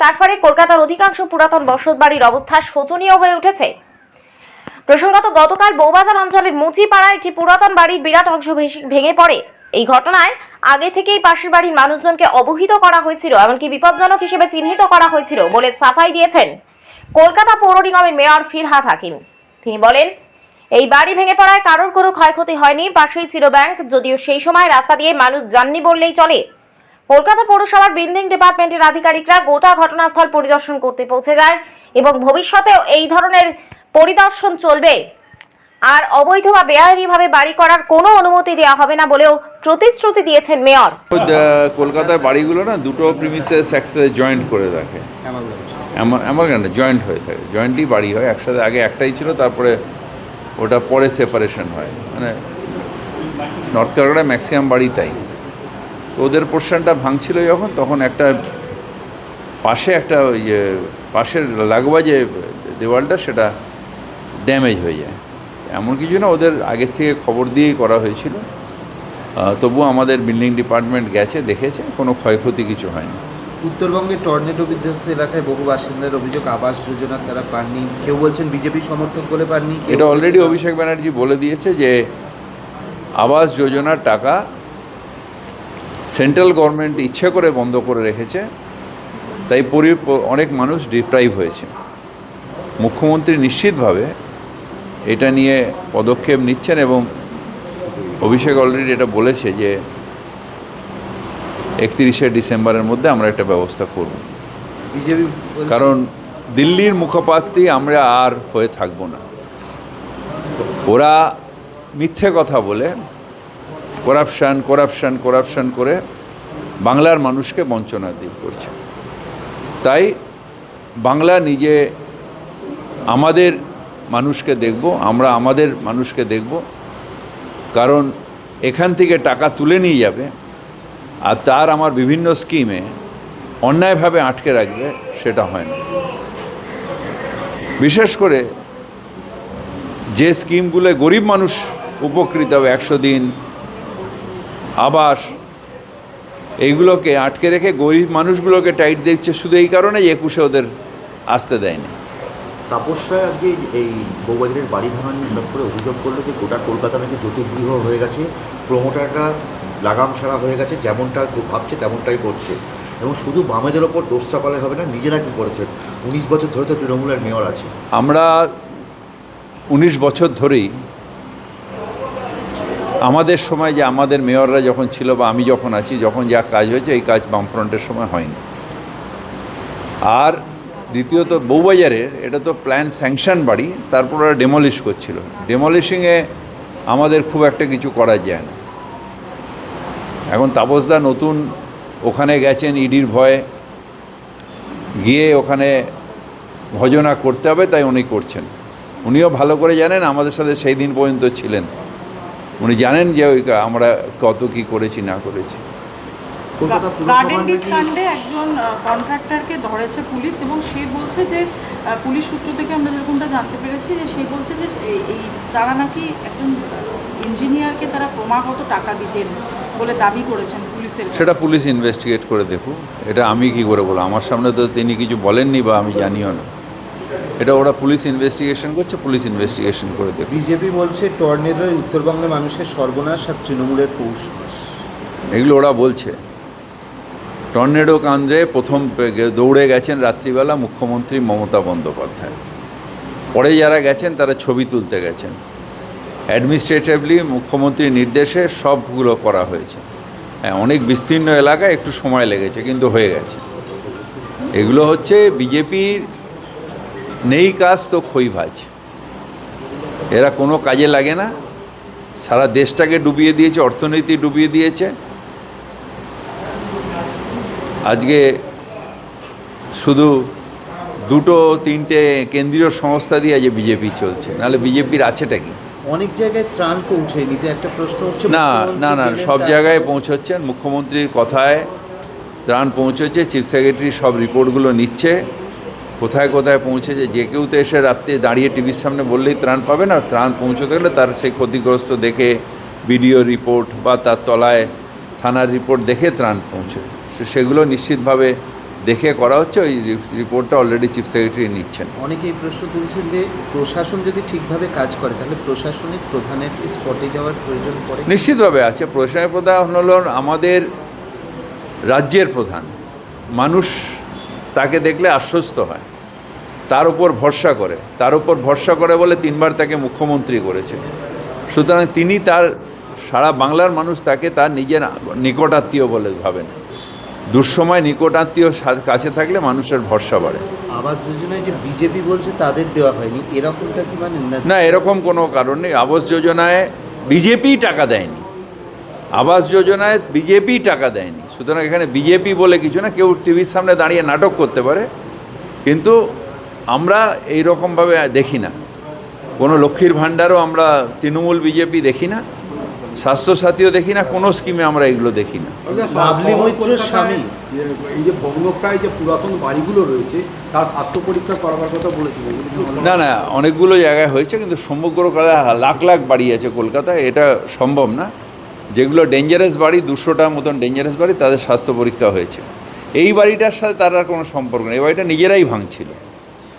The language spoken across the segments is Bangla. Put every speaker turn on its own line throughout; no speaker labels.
তারপরে কলকাতার অধিকাংশ পুরাতন বসতবাড়ির অবস্থা শোচনীয় হয়ে উঠেছে। প্রসঙ্গত, গতকাল বৌবাজার অঞ্চলের মুচিপাড়ায় একটি পুরাতন বাড়ির বিরাট অংশ ভেঙে পড়ে। এই ঘটনায় আগে থেকেই পাশের বাড়ির মানুষজনকে অবহিত করা হয়েছিল, এমনকি বিপজ্জনক হিসেবে চিহ্নিত করা হয়েছিল বলে সাফাই দিয়েছেন কলকাতা পৌর নিগমের মেয়র ফিরহাদ হাকিম। তিনি বলেন, এই বাড়ি ভেঙে পড়ায় কারোর কোনো ক্ষয়ক্ষতি হয়নি, পাশেই ছিল ব্যাংক, যদিও সেই সময় রাস্তা দিয়ে মানুষ যাননি বললেই চলে। কলকাতা পৌরসভার বিল্ডিং ডিপার্টমেন্টের আধিকারিকরা গোটা ঘটনাস্থল পরিদর্শন করতে পৌঁছে যায় এবং ভবিষ্যতেও এই ধরনের পরিদর্শন চলবে। আর অবৈধ বা বেআইনিভাবে বাড়ি করার কোনো অনুমতি দেওয়া হবে না বলেও প্রতিশ্রুতি দিয়েছেন মেয়র।
কলকাতার বাড়িগুলো না দুটো প্রিমিসেস একসাথে জয়েন্ট করে রাখে। আমার কেন জয়েন্ট হয়ে থাকে। জয়েন্টই বাড়ি হয়। একসাথে আগে একটাই ছিল, তারপরে ওটা পরে সেপারেশন হয়। মানে নর্থ ক্যালকাটায় ম্যাক্সিমাম বাড়ি তাই। তো ওদের পোর্শনটা ভাঙছিল যখন তখন একটা পাশে একটা ওই যে পাশের লাগোয়া যে দেওয়ালটা সেটা ড্যামেজ হয়ে যায়। এমন কিছু না ওদের আগের থেকে খবর দিয়েই করা হয়েছিল। তবুও আমাদের বিল্ডিং ডিপার্টমেন্ট গেছে দেখেছে কোনো ক্ষয়ক্ষতি কিছু হয়নি।
উত্তরবঙ্গে টর্নেডো বিধ্বস্ত এলাকায় বহু বাসিন্দার অভিযোগ আবাস যোজনা তারা পাননি। কেউ বলছেন বিজেপি সমর্থন করে পাননি
এটা অলরেডি অভিষেক ব্যানার্জি বলে দিয়েছে যে আবাস যোজনার টাকা সেন্ট্রাল গভর্নমেন্ট ইচ্ছে করে বন্ধ করে রেখেছে তাই পরি অনেক মানুষ ডিপ্রাইভ হয়েছে। মুখ্যমন্ত্রী নিশ্চিতভাবে এটা নিয়ে পদক্ষেপ নিচ্ছেন এবং অভিষেক অলরেডি এটা বলেছে যে একত্রিশে ডিসেম্বরের মধ্যে আমরা একটা ব্যবস্থা করব। কারণ দিল্লির মুখপাত্রই আমরা আর হয়ে থাকব না। ওরা মিথ্যে কথা বলে করাপশান করাপশান করাপশান করে বাংলার মানুষকে বঞ্চনা দিয়ে করছে। তাই বাংলা নিজে আমাদের মানুষকে দেখব, আমরা আমাদের মানুষকে দেখব। কারণ এখান থেকে টাকা তুলে নিয়ে যাবে আর তার আমার বিভিন্ন স্কিমে অন্যায়ভাবে আটকে রাখবে সেটা হয় না। বিশেষ করে যে স্কিমগুলো গরিব মানুষ উপকৃত হবে, একশো দিন আবাস এইগুলোকে আটকে রেখে গরিব মানুষগুলোকে টাইট দিচ্ছে। শুধু এই কারণে যে একুশে ওদের আসতে দেয়নি
তাপস রায় আজকে এই বৌবাজারের বাড়ি ভাঙা নিয়ে করে অভিযোগ করল যে গোটা কলকাতা নাকি জ্যোতির্গৃহ হয়ে গেছে প্রমোটারটা লাগাম ছাড়া হয়ে গেছে যেমনটা ভাবছে তেমনটাই করছে। এবং শুধু বামেদের ওপর দোষ চাপালে হবে না নিজেরা কি করেছেন উনিশ বছর ধরে তো তৃণমূলের মেয়র আছে।
আমরা উনিশ বছর ধরেই আমাদের সময় যে আমাদের মেয়ররা যখন ছিল বা আমি যখন আছি, যখন যা কাজ হয়েছে, এই কাজ বামফ্রন্টের সময় হয়নি। আর দ্বিতীয়ত বউবাজারের এটা তো প্ল্যান স্যাংশন বাড়ি, তারপর ওরা ডেমলিশ করছিল। ডেমলিশিংয়ে আমাদের খুব একটা কিছু করা যায় না। এখন তাপসদা নতুন ওখানে গেছেন ইডির ভয়ে, গিয়ে ওখানে ভজনা করতে হবে, তাই উনি করছেন। উনিও ভালো করে জানেন, আমাদের সাথে সেই দিন পর্যন্ত ছিলেন। উনি জানেন যে ওই আমরা কত কি করেছি না করেছি।
গার্ডেন ডিচ কাণ্ডে একজন কন্ট্রাক্টরকে ধরেছে পুলিশ এবং সে বলছে যে পুলিশ সূত্র থেকে আমরা যেরকমটা জানতে পেরেছি যে সে বলছে যে এই- তারা নাকি একজন ইঞ্জিনিয়ারকে তারা ক্রমাগত টাকা দিতেন বলে দাবি করেছেন পুলিশের
সেটা পুলিশ ইনভেস্টিগেট করে দেখুক। এটা আমি কি করে বলব? আমার সামনে তো তিনি কিছু বলেননি বা আমি জানিও না। এটা ওরা পুলিশ ইনভেস্টিগেশন করছে পুলিশ ইনভেস্টিগেশন করে দেখুক
বিজেপি বলছে টর্নেডোয় উত্তরবঙ্গের মানুষের সর্বনাশ আর তৃণমূলের পৌষ
এগুলো ওরা বলছে। টর্নেডো কাণ্ডে প্রথম দৌড়ে গেছেন রাত্রিবেলা মুখ্যমন্ত্রী মমতা বন্দ্যোপাধ্যায়। পরে যারা গেছেন তারা ছবি তুলতে গেছেন। অ্যাডমিনিস্ট্রেটিভলি মুখ্যমন্ত্রীর নির্দেশে সবগুলো করা হয়েছে। হ্যাঁ অনেক বিস্তীর্ণ এলাকায় একটু সময় লেগেছে কিন্তু হয়ে গেছে। এগুলো হচ্ছে বিজেপির নেই কাজ তো খই ভাজ। এরা কোনো কাজে লাগে না। সারা দেশটাকে ডুবিয়ে দিয়েছে অর্থনীতি ডুবিয়ে দিয়েছে। আজকে শুধু দুটো তিনটে কেন্দ্রীয় সংস্থা দিয়ে যে বিজেপি চলছে। নাহলে বিজেপির আছেটা কি?
অনেক জায়গায় ত্রাণ পৌঁছেনি তো একটা প্রশ্ন হচ্ছে
না না না সব জায়গায় পৌঁছচ্ছেন। মুখ্যমন্ত্রীর কথায় ত্রাণ পৌঁছেছে চিফ সেক্রেটারি সব রিপোর্টগুলো নিচ্ছে। কোথায় কোথায় পৌঁছেছে যে কেউ তো এসে রাত্রে দাঁড়িয়ে টিভির সামনে বললেই ত্রাণ পাবে না ত্রাণ পৌঁছতে গেলে তার সেই ক্ষতিগ্রস্ত দেখে বিডিও রিপোর্ট বা তার তলায় থানার রিপোর্ট দেখে ত্রাণ পৌঁছে। সেগুলো নিশ্চিতভাবে দেখে করা হচ্ছে ওই রিপোর্টটা অলরেডি চিফ সেক্রেটারি নিচ্ছেন।
অনেকেই প্রশ্ন তুলছেন যে প্রশাসন যদি ঠিকভাবে কাজ করে তাহলে প্রশাসনিক প্রধানের স্পটে যাওয়ার প্রয়োজন পড়ে
নিশ্চিতভাবে আছে প্রশাসনের প্রধান হল আমাদের রাজ্যের প্রধান। মানুষ তাকে দেখলে আশ্বস্ত হয়। তার উপর ভরসা করে। তার উপর ভরসা করে বলে তিনবার তাকে মুখ্যমন্ত্রী করেছে সুতরাং তিনি তার সারা বাংলার মানুষ তাকে তার নিজের নিকটাত্মীয় বলে ভাবেন। দুঃসময় নিকটাত্মীয় কাছে থাকলে মানুষের ভরসা বাড়ে।
আবাস যোজনায় যে বিজেপি বলছে তাদের দেওয়া হয়নি এরকমটা কি মানে
না? এরকম কোনো কারণ নেই। আবাস যোজনায় বিজেপি টাকা দেয়নি। আবাস যোজনায় বিজেপি টাকা দেয়নি। সুতরাং এখানে বিজেপি বলে কিছু না কেউ টিভির সামনে দাঁড়িয়ে নাটক করতে পারে কিন্তু আমরা এই রকমভাবে দেখি না। কোনো লক্ষ্মীর ভাণ্ডারও আমরা তৃণমূল বিজেপি দেখি না স্বাস্থ্যসাথীও দেখি না কোনো স্কিমে আমরা এগুলো দেখি না।
স্বামী।
এই যে ভগ্নপ্রায় যে পুরাতন বাড়িগুলো রয়েছে তার স্বাস্থ্য পরীক্ষা করাবার কথা বলেছিলেন
না না অনেকগুলো জায়গায় হয়েছে কিন্তু সমগ্র কালে লাখ লাখ বাড়ি আছে কলকাতায় এটা সম্ভব না। যেগুলো ডেঞ্জারাস বাড়ি দুশোটা মতন ডেঞ্জারাস বাড়ি তাদের স্বাস্থ্য পরীক্ষা হয়েছে। এই বাড়িটার সাথে তার আর কোনো সম্পর্ক নেই এই বাড়িটা নিজেরাই ভাঙছিল।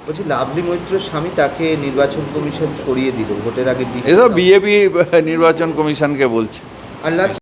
বলছি লাভলি মৈত্রের স্বামী তাকে নির্বাচন কমিশন সরিয়ে দিল ভোটের আগে
এসব বিজেপি নির্বাচন কমিশনকে বলছে।
আর লাস্ট